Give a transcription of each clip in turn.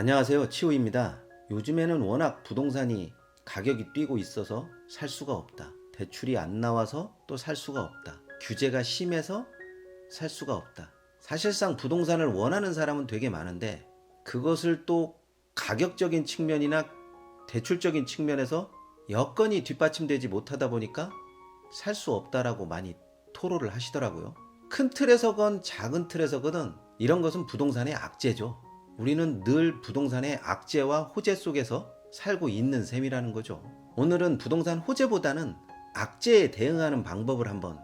안녕하세요. 치우입니다. 요즘에는 워낙 부동산이 가격이 뛰고 있어서 살 수가 없다. 대출이 안 나와서 또 살 수가 없다. 규제가 심해서 살 수가 없다. 사실상 부동산을 원하는 사람은 되게 많은데 그것을 또 가격적인 측면이나 대출적인 측면에서 여건이 뒷받침되지 못하다 보니까 살 수 없다라고 많이 토로를 하시더라고요. 큰 틀에서건 작은 틀에서건 이런 것은 부동산의 악재죠. 우리는 늘 부동산의 악재와 호재 속에서 살고 있는 셈이라는 거죠. 오늘은 부동산 호재보다는 악재에 대응하는 방법을 한번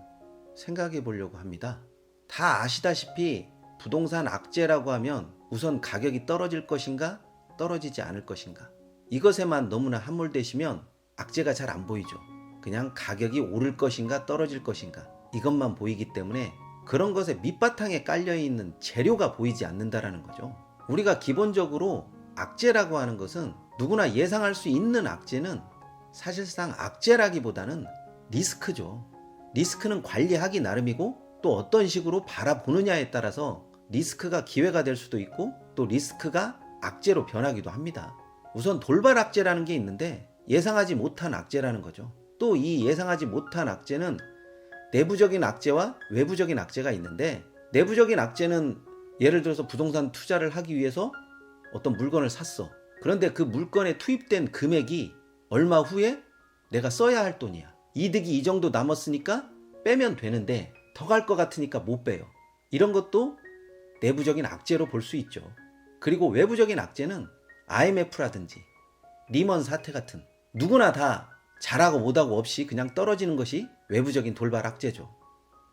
생각해 보려고 합니다. 다 아시다시피 부동산 악재라고 하면 우선 가격이 떨어질 것인가 떨어지지 않을 것인가 이것에만 너무나 함몰되시면 악재가 잘 안 보이죠. 그냥 가격이 오를 것인가 떨어질 것인가 이것만 보이기 때문에 그런 것에 밑바탕에 깔려 있는 재료가 보이지 않는다라는 거죠. 우리가 기본적으로 악재라고 하는 것은 누구나 예상할 수 있는 악재는 사실상 악재라기보다는 리스크죠. 리스크는 관리하기 나름이고 또 어떤 식으로 바라보느냐에 따라서 리스크가 기회가 될 수도 있고 또 리스크가 악재로 변하기도 합니다. 우선 돌발 악재라는 게 있는데 예상하지 못한 악재라는 거죠. 또 이 예상하지 못한 악재는 내부적인 악재와 외부적인 악재가 있는데 내부적인 악재는 예를 들어서 부동산 투자를 하기 위해서 어떤 물건을 샀어. 그런데 그 물건에 투입된 금액이 얼마 후에 내가 써야 할 돈이야. 이득이 이 정도 남았으니까 빼면 되는데 더 갈 것 같으니까 못 빼요. 이런 것도 내부적인 악재로 볼 수 있죠. 그리고 외부적인 악재는 IMF라든지 리먼 사태 같은 누구나 다 잘하고 못하고 없이 그냥 떨어지는 것이 외부적인 돌발 악재죠.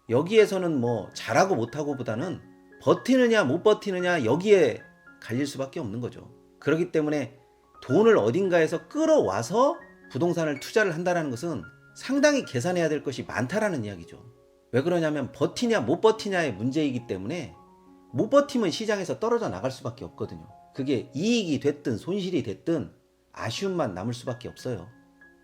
여기에서는 뭐 잘하고 못하고보다는 버티느냐 못 버티느냐 여기에 갈릴 수밖에 없는 거죠. 그렇기 때문에 돈을 어딘가에서 끌어와서 부동산을 투자를 한다는 것은 상당히 계산해야 될 것이 많다라는 이야기죠. 왜 그러냐면 버티냐 못 버티냐의 문제이기 때문에 못 버티면 시장에서 떨어져 나갈 수밖에 없거든요. 그게 이익이 됐든 손실이 됐든 아쉬움만 남을 수밖에 없어요.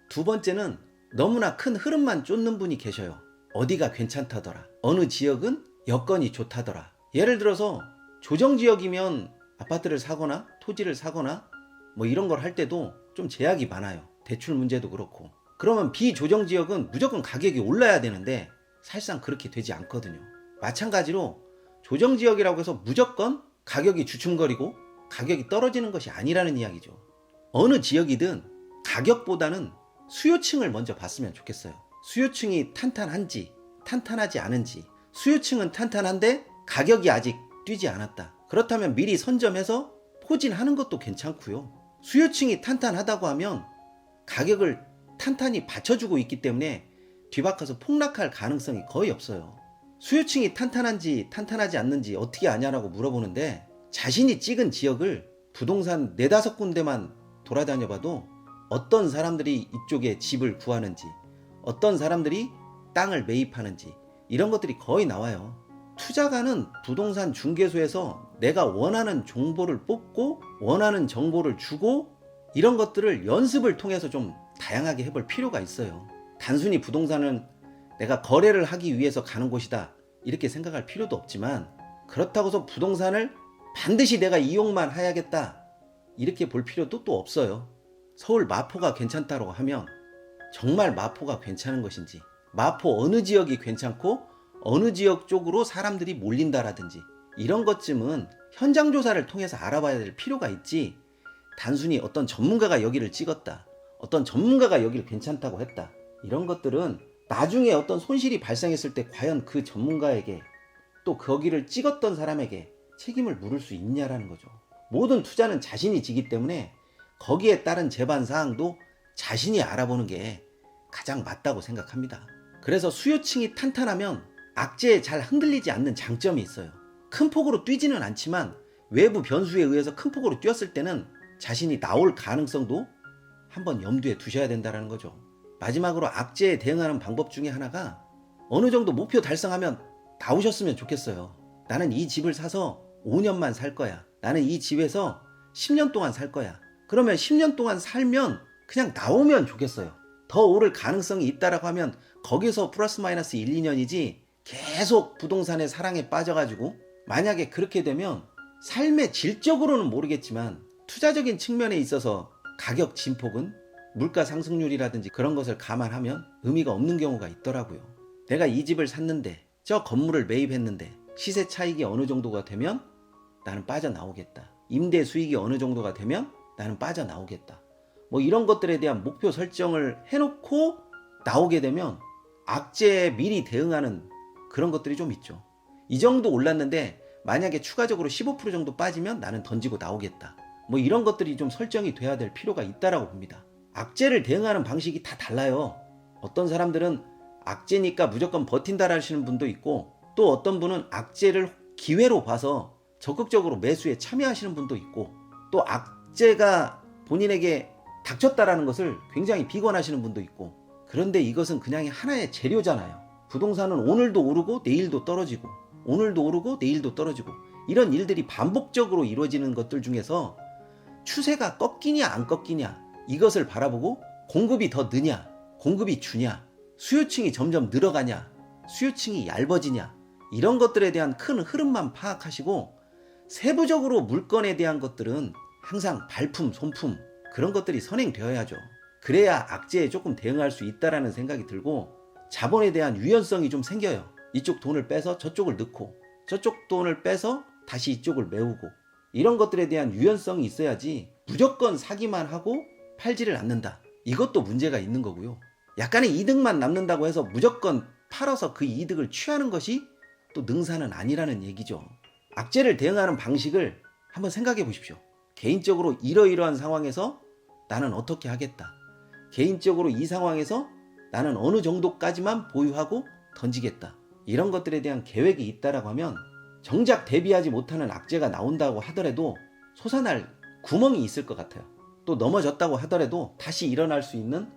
두 번째는 너무나 큰 흐름만 쫓는 분이 계셔요. 어디가 괜찮다더라. 어느 지역은 여건이 좋다더라. 예를 들어서 조정 지역이면 아파트를 사거나 토지를 사거나 뭐 이런 걸 할 때도 좀 제약이 많아요. 대출 문제도 그렇고. 그러면 비조정 지역은 무조건 가격이 올라야 되는데 사실상 그렇게 되지 않거든요. 마찬가지로 조정 지역이라고 해서 무조건 가격이 주춤거리고 가격이 떨어지는 것이 아니라는 이야기죠. 어느 지역이든 가격보다는 수요층을 먼저 봤으면 좋겠어요. 수요층이 탄탄한지 탄탄하지 않은지 수요층은 탄탄한데 가격이 아직 뛰지 않았다. 그렇다면 미리 선점해서 포진하는 것도 괜찮고요. 수요층이 탄탄하다고 하면 가격을 탄탄히 받쳐주고 있기 때문에 뒤바꿔서 폭락할 가능성이 거의 없어요. 수요층이 탄탄한지 탄탄하지 않는지 어떻게 아냐라고 물어보는데 자신이 찍은 지역을 부동산 네다섯 군데만 돌아다녀 봐도 어떤 사람들이 이쪽에 집을 구하는지 어떤 사람들이 땅을 매입하는지 이런 것들이 거의 나와요. 투자가는 부동산 중개소에서 내가 원하는 정보를 뽑고 원하는 정보를 주고 이런 것들을 연습을 통해서 좀 다양하게 해볼 필요가 있어요. 단순히 부동산은 내가 거래를 하기 위해서 가는 곳이다. 이렇게 생각할 필요도 없지만 그렇다고 해서 부동산을 반드시 내가 이용만 해야겠다. 이렇게 볼 필요도 또 없어요. 서울 마포가 괜찮다고 하면 정말 마포가 괜찮은 것인지 마포 어느 지역이 괜찮고 어느 지역 쪽으로 사람들이 몰린다라든지 이런 것쯤은 현장 조사를 통해서 알아봐야 될 필요가 있지 단순히 어떤 전문가가 여기를 찍었다 어떤 전문가가 여기를 괜찮다고 했다 이런 것들은 나중에 어떤 손실이 발생했을 때 과연 그 전문가에게 또 거기를 찍었던 사람에게 책임을 물을 수 있냐라는 거죠 모든 투자는 자신이 지기 때문에 거기에 따른 재반 사항도 자신이 알아보는 게 가장 맞다고 생각합니다. 그래서 수요층이 탄탄하면 악재에 잘 흔들리지 않는 장점이 있어요. 큰 폭으로 뛰지는 않지만 외부 변수에 의해서 큰 폭으로 뛰었을 때는 자신이 나올 가능성도 한번 염두에 두셔야 된다는 거죠. 마지막으로 악재에 대응하는 방법 중에 하나가 어느 정도 목표 달성하면 나오셨으면 좋겠어요. 나는 이 집을 사서 5년만 살 거야. 나는 이 집에서 10년 동안 살 거야. 그러면 10년 동안 살면 그냥 나오면 좋겠어요. 더 오를 가능성이 있다라고 하면 거기서 플러스 마이너스 1, 2년이지 계속 부동산의 사랑에 빠져가지고 만약에 그렇게 되면 삶의 질적으로는 모르겠지만 투자적인 측면에 있어서 가격 진폭은 물가 상승률이라든지 그런 것을 감안하면 의미가 없는 경우가 있더라고요. 내가 이 집을 샀는데 저 건물을 매입했는데 시세 차익이 어느 정도가 되면 나는 빠져나오겠다. 임대 수익이 어느 정도가 되면 나는 빠져나오겠다. 뭐 이런 것들에 대한 목표 설정을 해놓고 나오게 되면 악재에 미리 대응하는 그런 것들이 좀 있죠. 이 정도 올랐는데 만약에 추가적으로 15% 정도 빠지면 나는 던지고 나오겠다. 뭐 이런 것들이 좀 설정이 돼야 될 필요가 있다라고 봅니다. 악재를 대응하는 방식이 다 달라요. 어떤 사람들은 악재니까 무조건 버틴다 하시는 분도 있고 또 어떤 분은 악재를 기회로 봐서 적극적으로 매수에 참여하시는 분도 있고 또 악재가 본인에게 닥쳤다라는 것을 굉장히 비관하시는 분도 있고 그런데 이것은 그냥 하나의 재료잖아요. 부동산은 오늘도 오르고 내일도 떨어지고 오늘도 오르고 내일도 떨어지고 이런 일들이 반복적으로 이루어지는 것들 중에서 추세가 꺾이냐 안 꺾이냐 이것을 바라보고 공급이 더 느냐 공급이 주냐 수요층이 점점 늘어가냐 수요층이 얇아지냐 이런 것들에 대한 큰 흐름만 파악하시고 세부적으로 물건에 대한 것들은 항상 발품, 손품 그런 것들이 선행되어야죠. 그래야 악재에 조금 대응할 수 있다라는 생각이 들고 자본에 대한 유연성이 좀 생겨요. 이쪽 돈을 빼서 저쪽을 넣고 저쪽 돈을 빼서 다시 이쪽을 메우고 이런 것들에 대한 유연성이 있어야지 무조건 사기만 하고 팔지를 않는다. 이것도 문제가 있는 거고요. 약간의 이득만 남는다고 해서 무조건 팔아서 그 이득을 취하는 것이 또 능사는 아니라는 얘기죠. 악재를 대응하는 방식을 한번 생각해 보십시오. 개인적으로 이러이러한 상황에서 나는 어떻게 하겠다. 개인적으로 이 상황에서 나는 어느 정도까지만 보유하고 던지겠다. 이런 것들에 대한 계획이 있다라고 하면 정작 대비하지 못하는 악재가 나온다고 하더라도 솟아날 구멍이 있을 것 같아요. 또 넘어졌다고 하더라도 다시 일어날 수 있는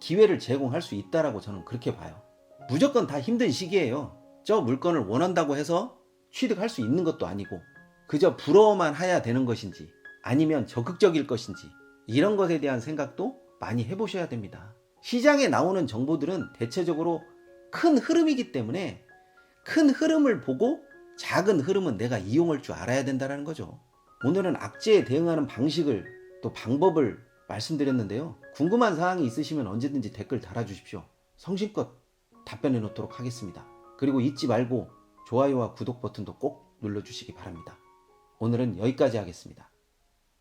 기회를 제공할 수 있다라고 저는 그렇게 봐요. 무조건 다 힘든 시기예요. 저 물건을 원한다고 해서 취득할 수 있는 것도 아니고 그저 부러워만 해야 되는 것인지 아니면 적극적일 것인지 이런 것에 대한 생각도 많이 해보셔야 됩니다. 시장에 나오는 정보들은 대체적으로 큰 흐름이기 때문에 큰 흐름을 보고 작은 흐름은 내가 이용할 줄 알아야 된다는 거죠. 오늘은 악재에 대응하는 방식을 또 방법을 말씀드렸는데요. 궁금한 사항이 있으시면 언제든지 댓글 달아주십시오. 성심껏 답변해 놓도록 하겠습니다. 그리고 잊지 말고 좋아요와 구독 버튼도 꼭 눌러주시기 바랍니다. 오늘은 여기까지 하겠습니다.